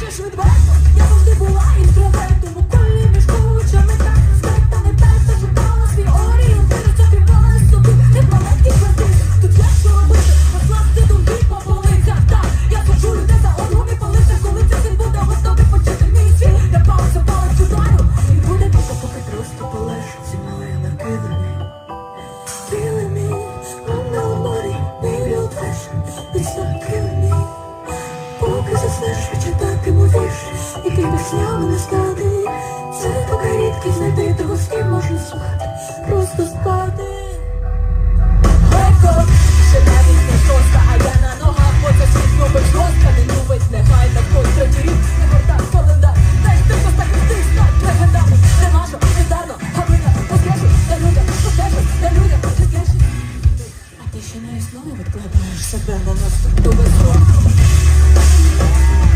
бачиш Я завжди була інтровертом. У колі між кучами та спекта не перта Шукала свій орієнтир Закривала собі не маленький квартир Тут є що робити, послабти думки по полицях. Так, я хочу людей за і Коли цей син буде готовий почути мій Я пауза палець ударю І буде поки просто полежить Зі мною накиданий Feeling. Поки заснеш, ти мусиш, якими піснями не стати. Це поки рідкість знайти того, з ким можна спати, просто спати. Легко, ще навіть не шоста, а я на ногах, бо це світ любить жорстка, не любить, нехай на хтось третій рік, не горда, колендар, дай ти постати тих стать легендами, не наша, недарно, гавина, поскешить, не людям, пошешить, не людям, поскешить. А ти ще на існує відкладаєш себе на наступну безпеку.